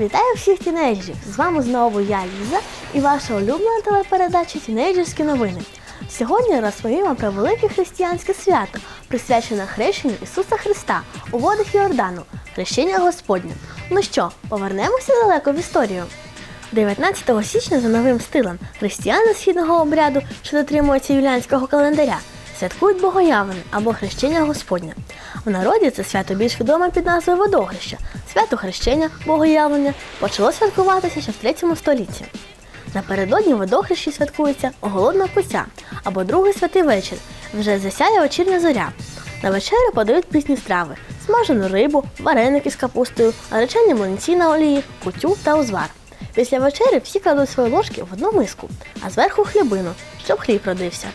Вітаю всіх тінейджерів! З вами знову я, Ліза, і ваша улюблена телепередача Тінейджерські новини. Сьогодні я розповім вам про велике християнське свято, присвячене хрещенню Ісуса Христа у водах Йордану, хрещення Господнє. Ну що, повернемося далеко в історію. 19 січня за новим стилем християни східного обряду, що дотримуються юліанського календаря, святкують Богоявлення або хрещення Господнє. В народі це свято більш відоме під назвою водохреща. Свято хрещення Богоявлення почало святкуватися ще в 3 столітті. Напередодні водохрещі святкується оголодна куся або другий святий вечір. Вже засяє вечірня зоря. На вечерю подають пісні страви, смажену рибу, вареники з капустою, наречені млинці на олії, кутю та узвар. Після вечері всі кладуть свої ложки в одну миску, а зверху хлібину, щоб хліб родився.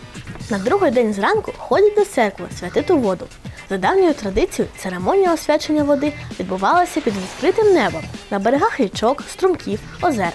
На другий день зранку ходять до церкви святити воду. За давньою традицією, церемонія освячення води відбувалася під відкритим небом на берегах річок, струмків, озер.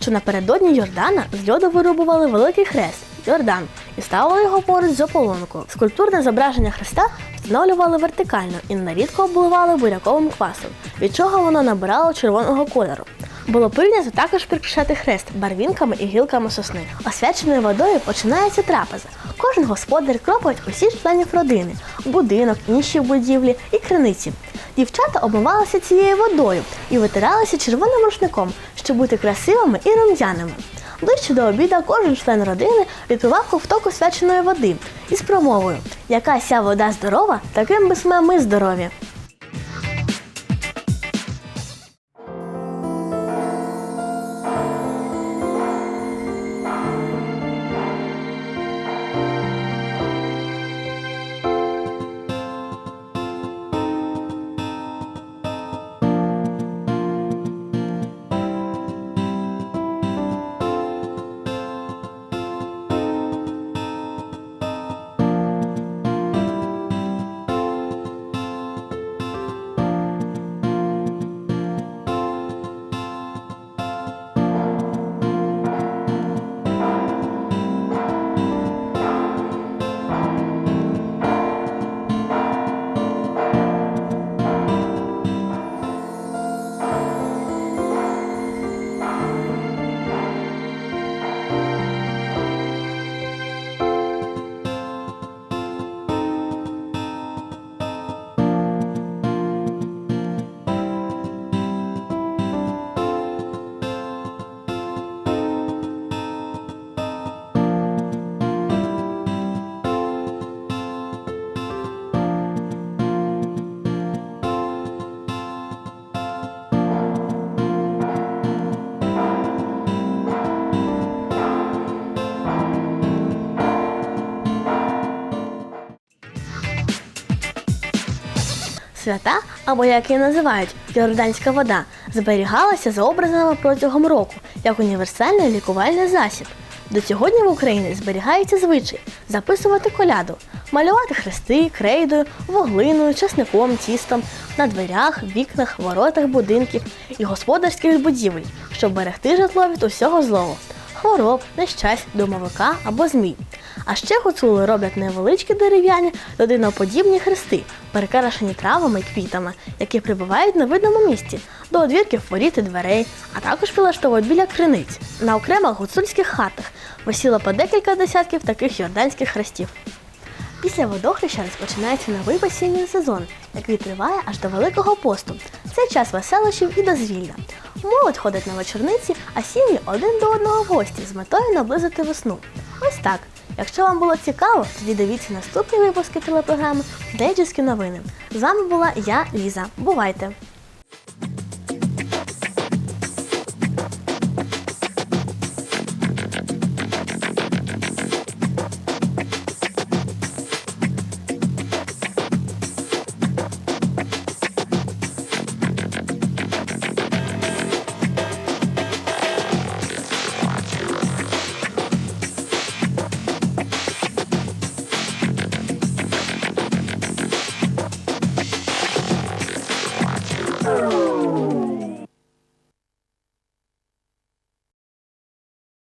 Що напередодні Йордана з льоду вирубували великий хрест Йордан і ставили його поруч з ополонкою. Скульптурне зображення Христа встановлювали вертикально і нерідко обливали буряковим квасом, від чого воно набирало червоного кольору. Було прийнято також прикрашати хрест барвінками і гілками сосни. Освяченою водою починається трапеза. Кожен господар кропить усіх членів родини, будинок, інші будівлі і криниці. Дівчата обмивалися цією водою і витиралися червоним рушником, щоб бути красивими і рум'яними. Ближче до обіда кожен член родини відпивав ковток освяченої води із промовою Яка ся вода здорова, таким би сме ми здорові. Свята, або як її називають Йорданська вода, зберігалася за образами протягом року як універсальний лікувальний засіб. До сьогодні в Україні зберігається звичай записувати коляду, малювати хрести крейдою, вуглиною, часником, тістом на дверях, вікнах, воротах будинків і господарських будівель, щоб берегти житло від усього злого, хвороб, нещасть, домовика або змій. А ще гуцули роблять невеличкі дерев'яні людиноподібні хрести, перекрашені травами і квітами, які прибувають на видному місці до одвірків воріт і дверей, а також прилаштовують біля криниць. На окремих гуцульських хатах висіло по декілька десятків таких йорданських хрестів. Після водохреща розпочинається новий весільний сезон, який триває аж до Великого посту. Це час веселощів і дозвілля. Молодь ходить на вечорниці, а сім'ї один до одного в гості з метою наблизити весну. Ось так. Якщо вам було цікаво, тоді дивіться наступні випуски телепрограми Дейджерські новини. З вами була я, Ліза. Бувайте!